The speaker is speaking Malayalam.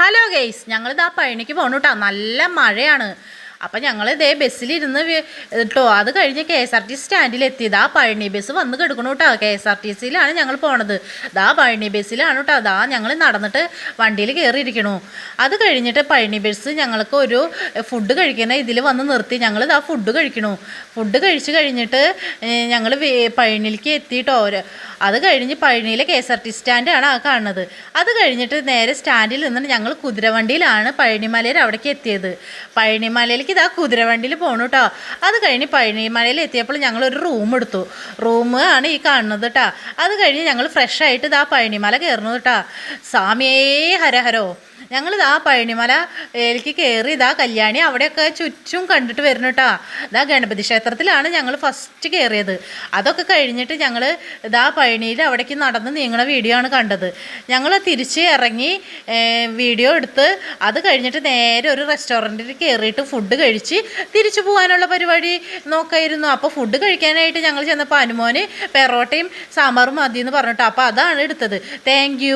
ഹലോ ഗെയ്സ് ഞങ്ങളിതാ പഴനിക്ക് പോണു കേട്ടോ നല്ല മഴയാണ്. അപ്പം ഞങ്ങൾ ഇതേ ബസ്സിലിരുന്ന് കേട്ടോ അത് കഴിഞ്ഞ് കെ എസ് ആർ ടി സ്റ്റാൻഡിൽ എത്തിയത് ആ പഴനി ബസ് വന്ന് കിടക്കണു കേട്ടോ കെ എസ് ആർ ടി സിയിലാണ് ഞങ്ങൾ പോണത്. ദാ പഴനി ബസ്സിലാണ് കേട്ടോ ദാ ഞങ്ങൾ നടന്നിട്ട് വണ്ടിയിൽ കയറിയിരിക്കണു അത് കഴിഞ്ഞിട്ട് പഴനി ബസ് ഞങ്ങൾക്ക് ഒരു ഫുഡ് കഴിക്കുന്ന ഇതിൽ വന്ന് നിർത്തി. ഞങ്ങൾ ഇതാ ഫുഡ് കഴിക്കണു. ഫുഡ് കഴിച്ച് കഴിഞ്ഞിട്ട് ഞങ്ങൾ പഴനിയിലേക്ക് എത്തിയിട്ടോ അത് കഴിഞ്ഞ് പഴനിയിലെ കെ എസ് ആർ ടി സ്റ്റാൻഡാണ് ആ കാണുന്നത്. അത് കഴിഞ്ഞിട്ട് നേരെ സ്റ്റാൻഡിൽ നിന്ന് ഞങ്ങൾ കുതിരവണ്ടിയിലാണ് പഴനിമലയിൽ അവിടേക്ക് എത്തിയത്. പഴനിമലയിലേക്ക് ഇതാ കുതിരവണ്ടിയിൽ പോണു കേട്ടോ അത് കഴിഞ്ഞ് പഴനിമലയിൽ എത്തിയപ്പോൾ ഞങ്ങൾ ഒരു റൂം എടുത്തു. റൂം ആണ് ഈ കാണുന്നത് കേട്ടോ അത് കഴിഞ്ഞ് ഞങ്ങൾ ഫ്രഷ് ആയിട്ട് ഇതാ പഴനിമല കയറുന്നു കേട്ടോ സ്വാമിയേ ഹരഹരോ. ഞങ്ങൾ ഇതാ പഴനിമല ഏലിക്ക് കയറി ഇതാ കല്യാണി അവിടെയൊക്കെ ചുറ്റും കണ്ടിട്ട് വരുന്നു കേട്ടോ ഇതാ ഗണപതി ക്ഷേത്രത്തിലാണ് ഞങ്ങൾ ഫസ്റ്റ് കയറിയത് അതൊക്കെ കഴിഞ്ഞിട്ട് ഞങ്ങൾ ഇതാ പഴനിയിൽ അവിടേക്ക് നടന്ന് നീങ്ങണ വീഡിയോ ആണ് കണ്ടത്. ഞങ്ങൾ തിരിച്ച് ഇറങ്ങി വീഡിയോ എടുത്ത് അത് കഴിഞ്ഞിട്ട് നേരെ ഒരു റെസ്റ്റോറന്റിൽ കയറിയിട്ട് ഫുഡ് കഴിച്ച് തിരിച്ചു പോകാനുള്ള പരിപാടി നോക്കായിരുന്നു. അപ്പോൾ ഫുഡ് കഴിക്കാനായിട്ട് ഞങ്ങൾ ചെന്നപ്പോൾ അനുമോന് പെറോട്ടയും സാമ്പാറും മതി എന്ന് പറഞ്ഞിട്ട്. അപ്പോൾ അതാണ് എടുത്തത്. താങ്ക്